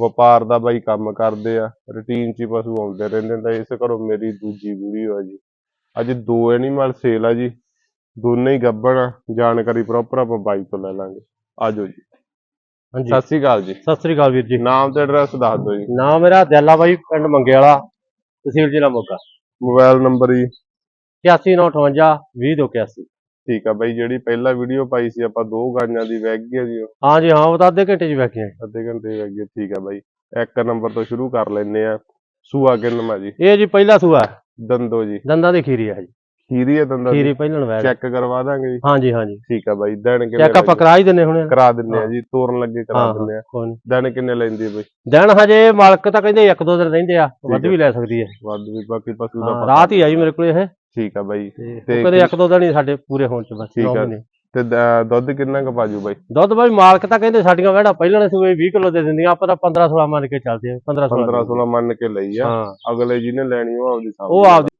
ਵਪਾਰ ਦਾ ਬਾਈ ਕੰਮ ਕਰਦੇ ਆ ਰੂਟੀਨ 'ਚ ਹੀ ਪਸ਼ੂ ਆਉਂਦੇ ਰਹਿੰਦੇ ਨੇ ਤਾਂ ਇਸ ਘਰੋਂ ਮੇਰੀ ਦੂਜੀ ਵੀਡੀਓ ਆ ਜੀ। ਅੱਜ ਦੋ ਐਨੀਮਲ ਸੇਲ ਆ ਜੀ ਦੋਨੇ ਹੀ ਗੱਭਣ ਆ ਜਾਣਕਾਰੀ ਪ੍ਰੋਪਰ ਆਪਾਂ ਬਾਈ ਤੋਂ ਲੈ ਲਾਂਗੇ। ਆਜੋ ਜੀ। ਹਾਂਜੀ। ਸਤਿ ਸ਼੍ਰੀ ਅਕਾਲ ਜੀ। ਸਤਿ ਸ੍ਰੀ ਅਕਾਲ ਵੀਰ ਜੀ। ਨਾਮ ਤੇ ਐਡਰੈਸ ਦੱਸ ਦਿਓ ਜੀ। ਨਾਮ ਮੇਰਾ ਦਿਆਲਾ ਬਾਈ ਪਿੰਡ ਮੰਗੇ ਵਾਲਾ ਤਹਿਸੀਲ ਜ਼ਿਲ੍ਹਾ ਮੋਗਾ। ਮੋਬਾਈਲ ਨੰਬਰ ਜੀ। 8958 2081 ਠੀਕ ਆ ਬਾਈ ਜਿਹੜੀ ਪਹਿਲਾ ਵੀਡੀਓ ਪਾਈ ਸੀ ਆਪਾਂ ਦੋ ਗਾਈਆਂ ਦੀ ਵੈਗ ਗਈ ਆ ਜੀ ਉਹ। ਹਾਂ ਜੀ ਹਾਂ ਉਹ ਤਾਂ ਅੱਧੇ ਘੰਟੇ 'ਚ ਬੈਠੇ ਆ ਅੱਧੇ ਘੰਟੇ ਦੀ ਵੈਗ ਗਈ ਠੀਕ ਆ ਬਾਈ। ਇੱਕ ਨੰਬਰ ਤੋਂ ਸ਼ੁਰੂ ਕਰ ਲੈਨੇ ਆ। ਸੂਆ ਕਿੰਨਮਾ ਜੀ? ਇਹ ਜੀ ਪਹਿਲਾ ਸੂਆ। ਹੈ, ਦੰਦੋ ਜੀ। ਦੰਦਾਂ ਦੀ ਖੀਰੀ ਹੈ ਜੀ। ਖੀਰੀ ਹੈ ਦੰਦਾਂ ਦੀ? ਖੀਰੀ ਪਹਿਲਣ ਵੈਗ ਚੈੱਕ ਕਰਵਾ ਦਾਂਗੇ ਜੀ। ਹਾਂ ਜੀ ਹਾਂ ਜੀ। ਠੀਕ ਆ ਬਾਈ ਦਿਨ ਕਿੰਨੇ ਚੈੱਕ ਆਪਾਂ ਲੈਂਦੀ? ਕਰਾ ਹੀ ਦਿੰਨੇ ਹੁਣ। ਕਰਾ ਦਿੰਨੇ ਆ ਜੀ ਤੋਰਨ ਲੱਗੇ ਕਰਾ ਹਾਂ ਦਿੰਨੇ ਆ। ਕੋਈ ਨੀ। ਦਿਨ ਕਿੰਨੇ ਲੈਂਦੀ ਆ ਬਾਈ? ਦਿਨ ਹਜੇ ਮਾਲਕ ਤਾਂ ਕਹਿੰਦੇ ਇੱਕ ਦੋ ਦਿਨ ਰਹਿੰਦੇ ਆ ਵੱਧ। ਵੀ ਲੈ ਸਕਦੀ ਹੈ ਵੱਧ ਵੀ ਬਾਕੀ ਪਸ਼ੂ ਦਾ ਹਾਂ, ਪਤਾ ਰਾਤ ਹੀ ਆਈ ਮੇਰੇ ਕੋਲ ਇਹ। ਠੀਕ ਆ ਬਾਈ। ਤੇ ਕਹਿੰਦੇ ਇੱਕ ਦੋ ਦਿਨ ਹੀ ਸਾਡੇ ਪੂਰੇ ਹੋਣ ਚ ਬਸ ਠੀਕ ਆ। ਮਹੀਨੇ ਤੇ ਦ- ਦੁੱਧ ਕਿੰਨਾ ਕੁ ਪਾਜੂ ਬਾਈ? ਦੁੱਧ ਬਾਈ ਮਾਲਕ ਤਾਂ ਕਹਿੰਦੇ ਸਾਡੀਆਂ ਵਹਿੜਾ ਪਹਿਲਾਂ ਨੇ ਸੂਏ 20 ਕਿਲੋ ਦੇ ਦਿੰਦੀਆਂ ਆਪਾਂ ਤਾਂ 15 16 ਮੰਨ ਕੇ ਚੱਲਦੇ ਆ 15 16 15 16 ਮੰਨ ਕੇ ਲਈ ਆ। ਹਾਂ। ਅਗਲੇ ਜਿਹਨੇ ਲੈਣੀ ਉਹ ਆਪਦੀ ਸਾਹਮਣੇ ਉਹ ਆਪਦੀ।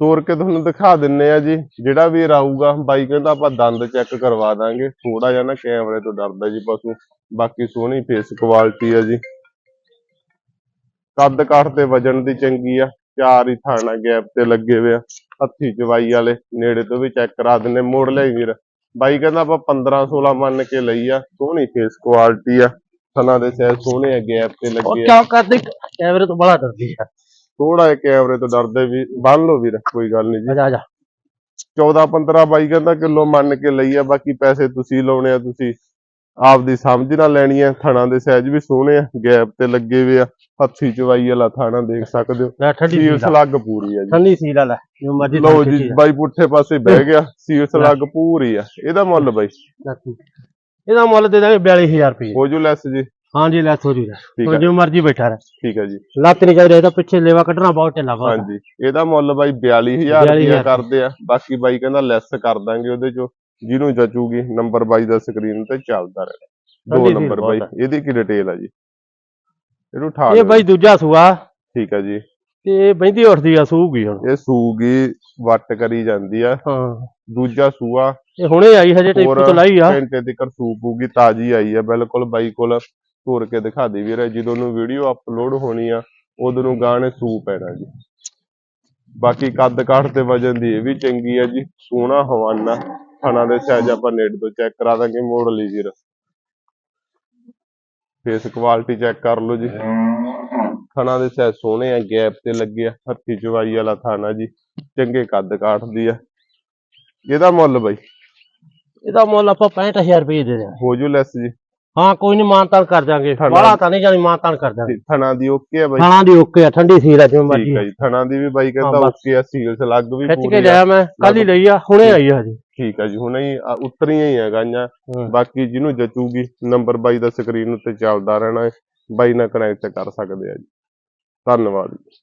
ਤੋਰ ਕੇ ਤੁਹਾਨੂੰ ਦਿਖਾ ਦਿੰਨੇ ਆ ਜੀ ਜਿਹੜਾ ਵੀ ਆਊਗਾ ਬਾਈ ਕਹਿੰਦਾ ਆਪਾਂ ਦੰਦ ਚੈੱਕ ਕਰਵਾ ਦਾਂਗੇ। ਥੋੜਾ ਜਿਹਾ ਨਾ ਕੈਮਰੇ ਤੋਂ ਡਰਦਾ ਜੀ ਪਸ਼ੂ ਬਾਕੀ ਸੋਹਣੀ ਫੇਸ ਕੁਆਲਿਟੀ ਆ ਜੀ। ਕੱਦ ਕਾਠ ਤੇ ਵਜਨ ਦੀ ਚੰਗੀ ਆ। ਚਾਰ ਹੀ ਥਾਣਾ ਗੈਪ ਤੇ ਲੱਗੇ ਹੋਏ ਆ ਹੱਥੀ ਚਵਾਈ ਵਾਲੇ ਨੇੜੇ ਤੋਂ ਵੀ ਚੈੱਕ ਕਰਾ ਦਿੰਨੇ ਮੋੜ ਲਿਆਈ ਵੀਰ ਬਾਈ ਕਹਿੰਦਾ ਆਪਾਂ 15 16 ਮੰਨ ਕੇ ਲਈ ਆ ਸੋਹਣੀ ਫੇਸ ਕੁਆਲਿਟੀ ਆ ਥਣਾ ਦੇ ਸੈਲ ਸੋਹਣੇ ਆ ਗੈਪ ਤੇ ਉਹ ਲੱਗੇ ਆ। ਕਿਉਂ ਕਰਦੀ? ਕੈਮਰੇ ਤੋਂ ਬੜਾ ਡਰਦੀ ਆ। ਥੋੜਾ ਜਿਹਾ ਕੈਮਰੇ ਤੋਂ ਡਰਦੇ ਵੀ ਬੰਨ ਲਓ ਵੀਰ ਕੋਈ ਗੱਲ ਨਹੀਂ ਜਾ। ਆ ਜਾ 14 15 ਬਾਈ ਕਹਿੰਦਾ ਕਿਲੋ ਮੰਨ ਕੇ ਲਈ ਆ ਬਾਕੀ ਪੈਸੇ ਤੁਸੀਂ ਲਾਉਣੇ ਆ ਤੁਸੀਂ। ਆਪਦੀ ਸਮਝ ਨਾਲ ਲੈਣੀ ਆ ਥਣਾ ਦੇ ਸਾਈਜ਼ ਵੀ ਸੋਹਣੇ ਆ ਗੈਪ ਤੇ ਲੱਗੇ ਹੋਏ ਆ ਹੱਥੀ ਚਵਾਈ ਵਾਲਾ ਥਾਣਾ ਦੇਖ ਸਕਦੇ ਹੋ। ਲੈ ਠੰਡੀ ਸੀਲ। ਸਲੱਗ ਪੂਰੀ ਆ ਜੀ। ਠੰਡੀ ਸੀਲ ਆ ਲੈ ਜੋ ਮਰਜ਼ੀ ਲਓ ਜੀ। ਬਾਈ ਪੁੱਠੇ ਪਾਸੇ ਬਹਿ ਗਿਆ ਸੀਲ ਸਲੱਗ ਪੂਰੀ ਆ। ਇਹਦਾ ਮੁੱਲ ਬਾਈ। ਇਹਦਾ ਮੁੱਲ ਦੇ ਦਾਂਗੇ 42000 ਰੁਪਏ। ਹੋ ਜੂ ਲੈਸ ਜੀ। ਹਾਂ ਜੀ ਲੈ ਥੋੜੀ ਲੈ ਠੀਕ ਹੁਣ ਆ ਜੋ ਮਰਜ਼ੀ ਬੈਠਾ ਰਹਿ। ਠੀਕ ਆ ਜੀ। ਲੱਤ ਨਹੀਂ ਚਾਹੀਦਾ ਇਹਦਾ ਪਿੱਛੇ ਲੇਵਾ ਕੱਢਣਾ ਬਹੁਤ ਢਿੱਲਾ ਬਹੁਤ ਹਾਂਜੀ। ਇਹਦਾ ਮੁੱਲ ਬਾਈ 42000 ਰੁਪਏ 42,000 ਕਰਦੇ ਆ। ਬਾਕੀ ਬਾਈ ਕਹਿੰਦਾ ਲੈਸ ਕਰ ਦਾਂਗੇ ਉਹਦੇ ਚੋਂ। ਜਿਹਨੂੰ ਜਚੂਗੀ ਨੰਬਰ ਬਾਈ ਦਾ ਸਕਰੀਨ ਤੇ ਚੱਲਦਾ ਰਹਿਣਾ ਦੋ ਨੰਬਰ ਬਹੁਤ ਬਾਈ ਆ। ਇਹਦੀ ਕੀ ਡਿਟੇਲ ਆ ਜੀ? ਇਹਨੂੰ ਠਾ ਇਹ। ਬਾਈ ਦੂਜਾ ਸੂਆ। ਠੀਕ ਆ ਜੀ। ਤੇ ਇਹ ਬੈਂਦੀ ਉੱਠਦੀ ਆ ਸੂਗੀ ਹੁਣ। ਇਹ ਸੂਗੀ ਵੱਟ ਕਰੀ ਜਾਂਦੀ ਆ। ਹਾਂ। ਦੂਜਾ ਸੂਆ। ਇਹ ਹੁਣੇ ਆਈ ਹਜੇ ਟੈਂਪੂ ਤੋਂ ਲਾਈ ਆ। ਘੰਟੇ ਤੱਕ ਸੂਪੂਗੀ ਤਾਜੀ ਆਈ ਆ ਬਿਲਕੁਲ ਬਾਈ ਕੋਲ ਤੋਰ ਕੇ ਦਿਖਾ ਦੇ ਵੀਰੇ ਜਦੋਂ ਨੂੰ ਵੀਡੀਓ ਅਪਲੋਡ ਹੋਣੀ ਆ ਉਦੋਂ ਨੂੰ ਗਾਣੇ ਸੂਪ ਪੈਣਾ ਜੀ। ਬਾਕੀ ਕੱਦ ਕਾਠ ਤੇ ਵਜਨ ਦੀ ਇਹ ਵੀ ਚੰਗੀ ਆ ਜੀ ਸੋਹਣਾ ਹਵਾਨਾ। ਥਣਾ ਦੇ ਸਾਈਜ਼ ਆਪਾਂ ਨੇੜ ਤੋਂ ਚੈੱਕ ਕਰਾ ਦਾਂਗੇ ਮੋੜ ਲਈ ਵੀਰ ਫੇਸ ਕੁਆਲਿਟੀ ਚੈੱਕ ਕਰ ਲਓ ਜੀ। ਥਣਾ ਦੇ ਸਾਈਜ਼ ਸੋਹਣੇ ਆ ਗੈਪ ਤੇ ਲੱਗੇ ਆ ਹੱਥੀ ਚਵਾਈ ਵਾਲਾ ਥਾਣਾ ਜੀ। ਚੰਗੇ ਕੱਦ ਕਾਠ ਦੀ ਆ। ਇਹਦਾ ਮੁੱਲ ਬਾਈ? ਇਹਦਾ ਮੁੱਲ ਆਪਾਂ 65000 ਰੁਪਏ ਦੇ ਦਿਆਂ ਹੋ ਜੂ ਲੈਸ ਜੀ। ਹਾਂ ਕੋਈ ਨਹੀਂ ਮਾਨਤਾਨ ਕਰ ਠੰਡਾ- ਬਾਹਲਾ ਤਾਂ ਨਹੀਂ ਜਾਣੀ ਮਾਨਤਾਨ ਕਰ ਦਾਂਗੇ ਥਣਾ ਦੀ ਓਕੇ ਆ ਬਾਈ? ਖਾਣਾ ਦੀ ਓਕੇ ਆ ਠੰਡੀ ਸੀਲ ਆ ਜਿਵੇਂ ਮਰਜ਼ੀ ਠੀਕ ਹੈ ਜੀ ਥਣਾ ਦੀ ਵੀ ਬਾਈ ਕਹਿੰਦਾ ਹਾਂ, ਬਸ। ਓਕੇ ਆ ਸੀਲਸ ਲੱਗ ਵੀ ਖਿੱਚ ਕੇ ਪੂਰੀ ਆ। ਲਿਆ ਮੈਂ ਕੱਲ ਹੀ ਲਈ ਆ ਹੁਣੇ ਆਈ ਆ ਹਜੇ। ਠੀਕ ਹੈ ਜੀ ਹੁਣੇ ਹੀ ਆ, ਉਤਰੀਆਂ ਹੀ ਆ ਗਾਈਆਂ। ਹਾਂ। ਬਾਕੀ ਜਿਹਨੂੰ ਜਚੂਗੀ ਨੰਬਰ ਬਾਈ ਦਾ ਸਕਰੀਨ ਉੱਤੇ ਚੱਲਦਾ ਰਹਿਣਾ ਹੈ। ਬਾਈ ਨਾਲ ਕਨੈਕਟ ਕਰ ਸਕਦੇ ਆ ਜੀ। ਧੰਨਵਾਦ ਜੀ।